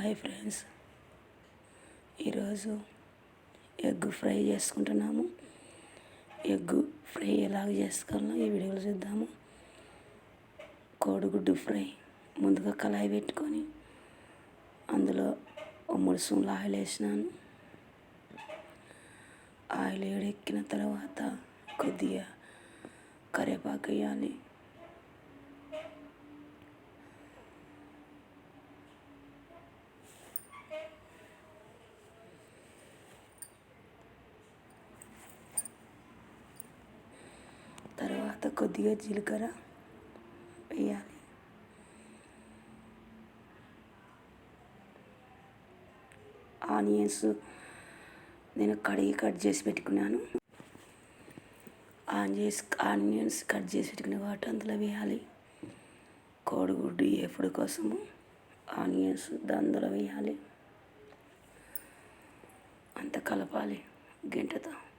Hi friends. ఈరోజు egg fry చేసుకుంటున్నాము. Egg fry ఎలాగ చేసుకోవాలో ఈ వీడియోలో చూద్దాము. కోడిగుడ్డు ఫ్రై ముందుగా కళాయి పెట్టుకొని అందులో ఓ మూడు ఆయిల్ వేసినాను. ఆయిల్ వేడెక్కిన తర్వాత కొద్దిగా కరివేపాకు వేయాలి తర్వాత కొద్దిగా జీలకర్ర వేయాలి. ఆనియన్స్ నేను కడిగి కట్ చేసి పెట్టుకున్నాను. ఆనియన్స్ ఆనియన్స్ కట్ చేసి పెట్టుకున్న వాటి అందులో వేయాలి. కోడిగుడ్డు ఎప్పుడు కోసము ఆనియన్స్ అందులో వేయాలి. అంత కలపాలి గంటతో.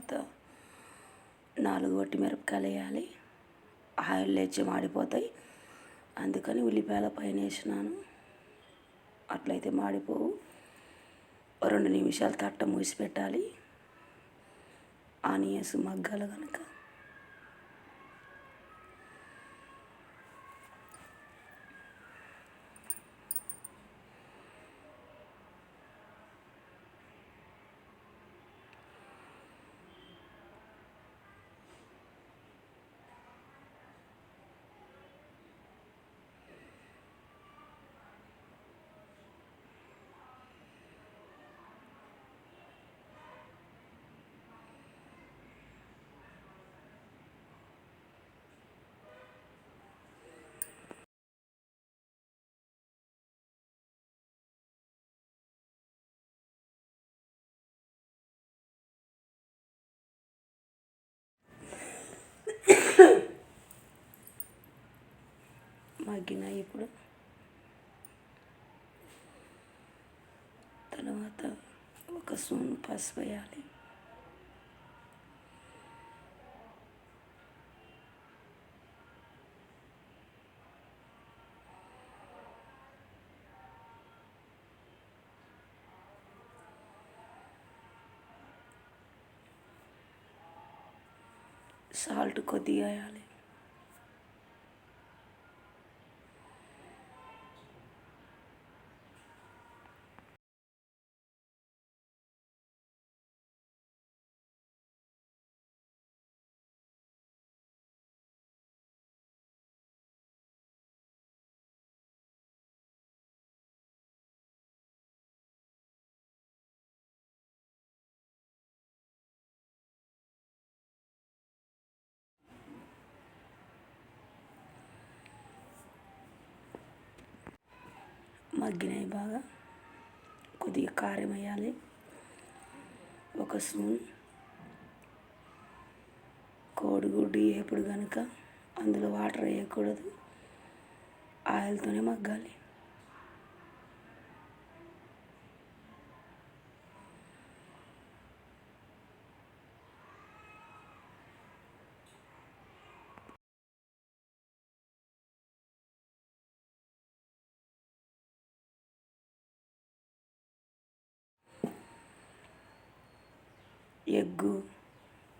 తర్వాత నాలుగు వట్టి మిరపకాయలు వేయాలి. ఆయిల్ లేచి మాడిపోతాయి. అందుకని ఉల్లిపాయల పైన వేసినాను. అట్లయితే మాడిపోవు. రెండు నిమిషాలు తట్ట మూసి పెట్టాలి. ఆనియన్స్ మగ్గాలు కనుక మగ్గినాయి ఇప్పుడు. తర్వాత ఒక స్పూన్ పసుపు వేయాలి. సాల్ట్ కొద్దిగా వేయాలి. మగ్గినాయి బాగా. కొద్దిగా కారం వేయాలి. ఒక స్పూన్. కోడిగుడ్డు వేపుడు కనుక అందులో వాటర్ వేయకూడదు. ఆయిల్తోనే మగ్గాలి. ఎగ్గు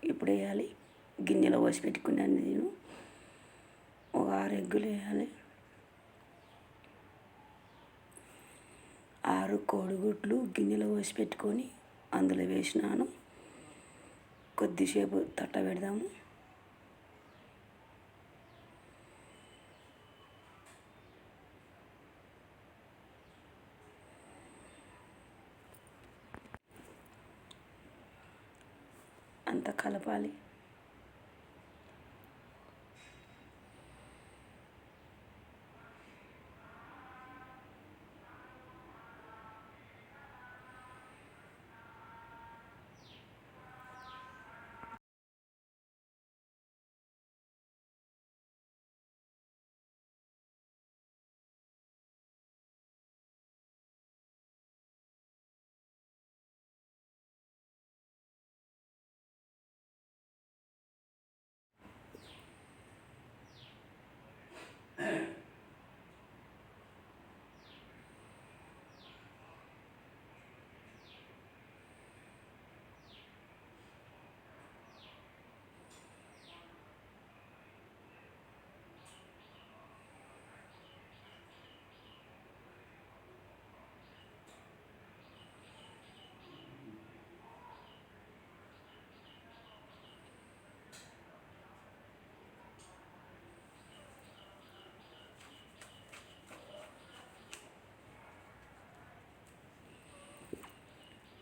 ఇప్పుడు వేయాలి. గిన్నెలో పోసి పెట్టుకున్నాను నేను. ఒక ఆరు ఎగ్గులు వేయాలి. ఆరు కోడిగుడ్లు గిన్నెలో పోసి పెట్టుకొని అందులో వేసినాను. కొద్దిసేపు తట్ట పెడదాము అంత కలపాలి.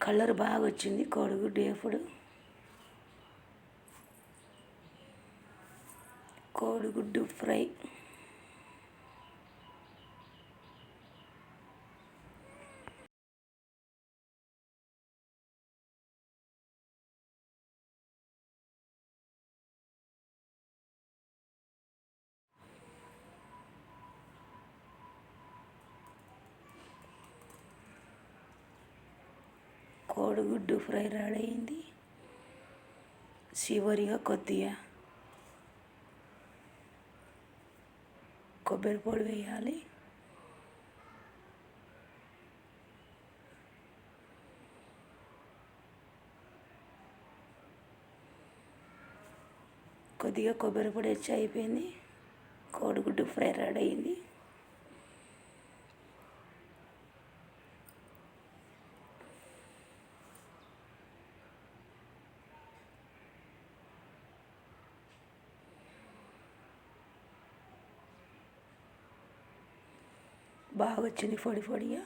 కలర్ బాగా వచ్చింది కోడిగుడ్డు వేపుడు కోడిగుడ్డు ఫ్రై. కోడిగుడ్డు ఫ్రై రెడీ అయింది. చివరిగా కొద్దిగా కొబ్బరి పొడి వేయాలి. కొద్దిగా కొబ్బరి పొడి వచ్చి అయిపోయింది. కోడిగుడ్డు ఫ్రై రెడీ అయింది. బాగా వచ్చింది పొడి పొడిగా